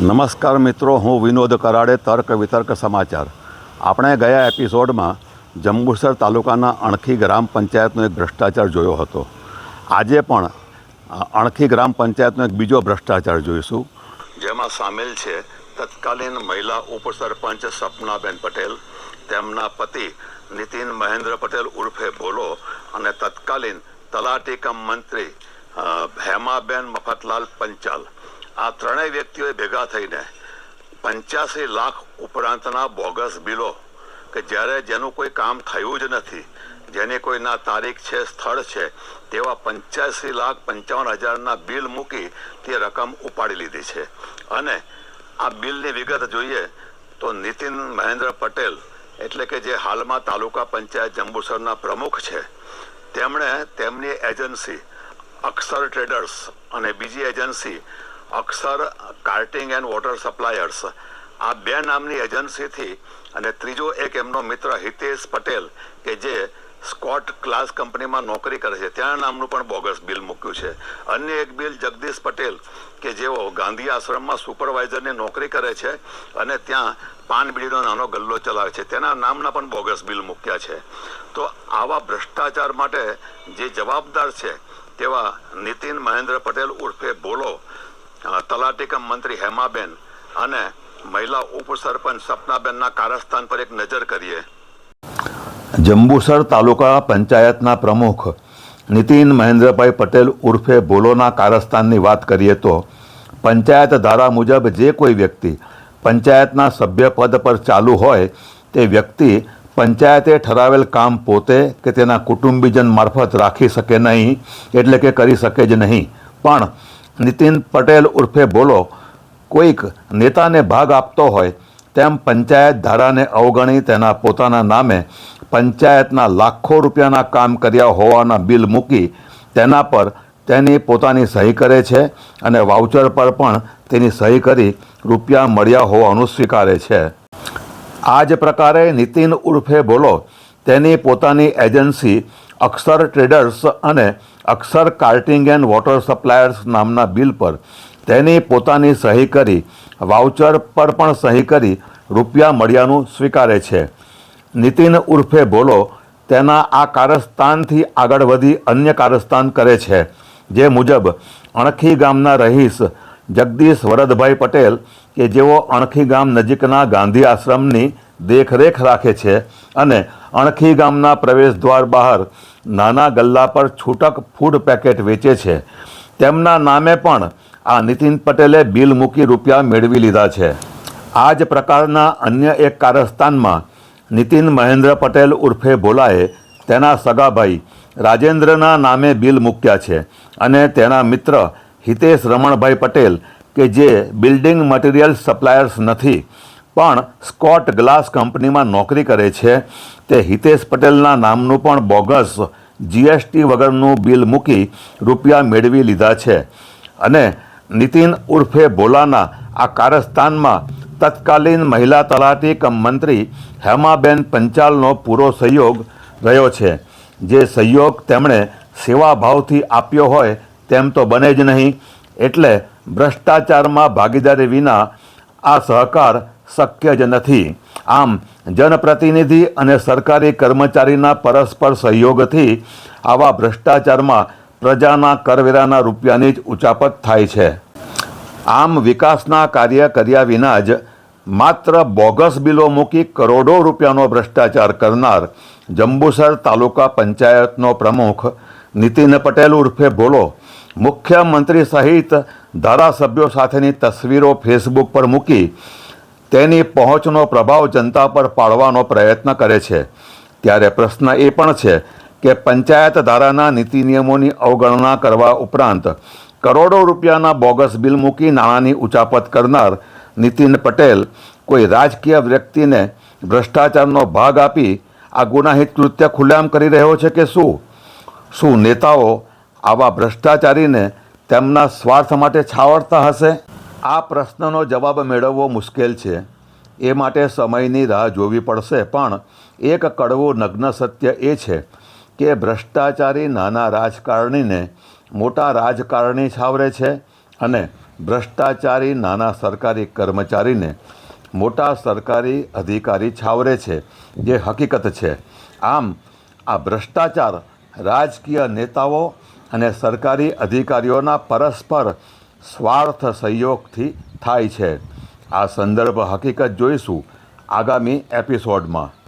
નમસ્કાર મિત્રો, હું વિનોદ કરાડે, તર્ક વિતર્ક સમાચાર. આપણે ગયા એપિસોડમાં જંબુસર તાલુકાના અણખી ગ્રામ પંચાયતનો એક ભ્રષ્ટાચાર જોયો હતો. આજે પણ અણખી ગ્રામ પંચાયતનો એક બીજો ભ્રષ્ટાચાર જોઈશું. જેમાં સામેલ છે તત્કાલીન મહિલા ઉપસરપંચ સપનાબેન પટેલ, તેમના પતિ નીતિન મહેન્દ્ર પટેલ ઉર્ફે ભોલો અને તત્કાલીન તલાટી કમ મંત્રી હેમાબેન મફતલાલ પંચાલ. આ ત્રણેય વ્યક્તિઓએ ભેગા થઈને પંચ્યાસી લાખ ઉપરાંતના બોગસ બિલો કે જ્યારે જેનું કોઈ કામ થયું જ નથી, જેની કોઈ ના તારીખ છે, સ્થળ છે, તેવા પંચ્યાસી લાખ પંચાવન હજારના બિલ મૂકી તે રકમ ઉપાડી લીધી છે. અને આ બિલની વિગત જોઈએ તો નીતિન મહેન્દ્ર પટેલ, એટલે કે જે હાલમાં તાલુકા પંચાયત જંબુસરના પ્રમુખ છે, તેમણે તેમની એજન્સી અક્ષર ટ્રેડર્સ અને બીજી agency Akshar carting and water suppliers. આ બે નામની એજન્સીથી અને ત્રીજો એક એમનો મિત્ર હિતેશ પટેલ કે જે સ્કોટ ક્લાસ કંપનીમાં નોકરી કરે છે. ત્યાં નામનું પણ બોગસ બિલ મૂક્યું છે. અન્ય એક બિલ જગદીશ પટેલ કે જેઓ ગાંધી આશ્રમમાં સુપરવાઇઝરની નોકરી કરે છે અને ત્યાં પાન બીડીનો નાનો ગલ્લો ચલાવે છે. તેના નામના પણ બોગસ બિલ મૂક્યા છે. તો આવા ભ્રષ્ટાચાર માટે જે જવાબદાર છે તેવા નીતિન મહેન્દ્ર પટેલ ઉર્ફે બોલો અ, તલાટી કમ મંત્રી હેમાબેન અને મહિલા ઉપસરપંચ સપનાબેનના કારસ્થાન પર એક નજર કરીએ. જંબુસર તાલુકા પંચાયતના પ્રમુખ નીતિન મહેન્દ્રભાઈ પટેલ ઉર્ફે ભોલોના કારસ્થાનની વાત કરીએ તો પંચાયત ધારા મુજબ જે કોઈ વ્યક્તિ પંચાયતના સભ્ય પદ પર ચાલુ હોય તે વ્યક્તિ પંચાયતે ઠરાવેલ કામ પોતે કે તેના કુટુંબીજન મારફત રાખી શકે નહીં એટલે કે કરી શકે જ નહીં. પણ નીતિન પટેલ ઉર્ફે બોલો, કોઈક નેતાને ભાગ આપતો હોય, તેમ પંચાયત ધારાને અવગણી તેના પોતાના નામે પંચાયતના લાખો રૂપિયાના કામ કર્યા હોવાના બિલ મૂકી તેના પર તેની પોતાની સહી કરે છે અને વાઉચર પર પણ તેની સહી કરી રૂપિયા મળ્યા હોવાનું સ્વીકારે છે. આ જ પ્રકારે નીતિન ઉર્ફે બોલો, તેની પોતાની એજન્સી અક્ષર ટ્રેડર્સ અને Akshar carting and water suppliers નામના બિલ પર તેની પોતાની સહી કરી વાઉચર પર પણ સહી કરી રૂપિયા મળ્યાનું સ્વીકારે છે. નીતિન ઉર્ફે બોલો, તેના આ કારસ્તાનથી આગળ વધી અન્ય કારસ્તાન કરે છે. જે મુજબ, અણખી ગામના રહીશ જગદીશ વરદભાઈ પટેલ કે જેઓ અણખી ગામ નજીકના ગાંધી આશ્રમની દેખરેખ રાખે છે અને અણખી ગામના પ્રવેશ દ્વાર બહાર નાના ગલ્લા પર છૂટક ફૂડ પેકેટ વેચે છે. તેમના નામે પણ આ નીતિન પટેલે બિલ મૂકી રૂપિયા મેળવી લીધા છે. આ જ પ્રકારના અન્ય એક કારસ્તાનમાં નીતિન મહેન્દ્ર પટેલ ઉર્ફે ભોલાએ તેના સગાભાઈ રાજેન્દ્રના નામે બિલ મૂક્યા છે અને તેના મિત્ર હિતેશ રમણભાઈ પટેલ કે જે બિલ્ડિંગ મટીરિયલ સપ્લાયર્સ નથી પણ સ્કોટ ગ્લાસ કંપનીમાં નોકરી કરે છે. તે હિતેશ પટેલના નામનું પણ બોગસ જીએસટી વગરનું બિલ મૂકી રૂપિયા મેળવી લીધા છે. અને નીતિન ઉર્ફે ભોલાના આ કારસ્તાનમાં તત્કાલીન મહિલા તલાટી કમ મંત્રી હેમાબેન પંચાલનો પૂરો સહયોગ રહ્યો છે. જે સહયોગ તેમણે સેવાભાવથી આપ્યો હોય તેમ તો બને જ નહીં. એટલે ભ્રષ્ટાચારમાં ભાગીદારી વિના આ સહકાર શક્ય જ નથી. આમ, જનપ્રતિનિધિ અને સરકારી કર્મચારીના પરસ્પર સહયોગથી આવા ભ્રષ્ટાચારમાં પ્રજાના કરવેરાના રૂપિયાની જ ઉચાપત થાય છે. આમ, વિકાસના કાર્ય કર્યા વિના જ માત્ર બોગસ બિલો મૂકી કરોડો રૂપિયાનો ભ્રષ્ટાચાર કરનાર જંબુસર તાલુકા પંચાયતનો પ્રમુખ નીતિન પટેલ ઉર્ફે ભોલો મુખ્યમંત્રી સહિત ધારાસભ્યો સાથેની તસવીરો ફેસબુક પર મૂકી તેની પહોંચનો પ્રભાવ જનતા પર પાડવાનો પ્રયત્ન કરે છે. ત્યારે પ્રશ્ન એ પણ છે કે પંચાયત ધારાના નીતિ નિયમોની અવગણના કરવા ઉપરાંત કરોડો રૂપિયાના બોગસ બિલ મૂકી નાણાંની ઉચાપત કરનાર નીતિન પટેલ કોઈ રાજકીય વ્યક્તિને ભ્રષ્ટાચારનો ભાગ આપી આ ગુનાહિત કૃત્ય ખુલ્લેઆમ કરી રહ્યો છે કે શું? શું નેતાઓ આવા ભ્રષ્ટાચારીને તેમના સ્વાર્થ માટે છાવરતા હશે? આ પ્રશ્નનો જવાબ મેળવવો મુશ્કેલ છે. એ માટે સમયની રાહ જોવી પડશે, પણ એક કડવું નગ્ન સત્ય એ છે કે ભ્રષ્ટાચારી નાના રાજકારણીને મોટા રાજકારણી છાવરે છે અને ભ્રષ્ટાચારી નાના સરકારી કર્મચારીને મોટા સરકારી અધિકારી છાવરે છે. જે હકીકત છે. આમ, આ ભ્રષ્ટાચાર રાજકીય નેતાઓ અને સરકારી અધિકારીઓના પરસ્પર સ્વાર્થ સહયોગથી થાય છે. આ સંદર્ભ હકીકત જોઈશું આગામી એપિસોડમાં.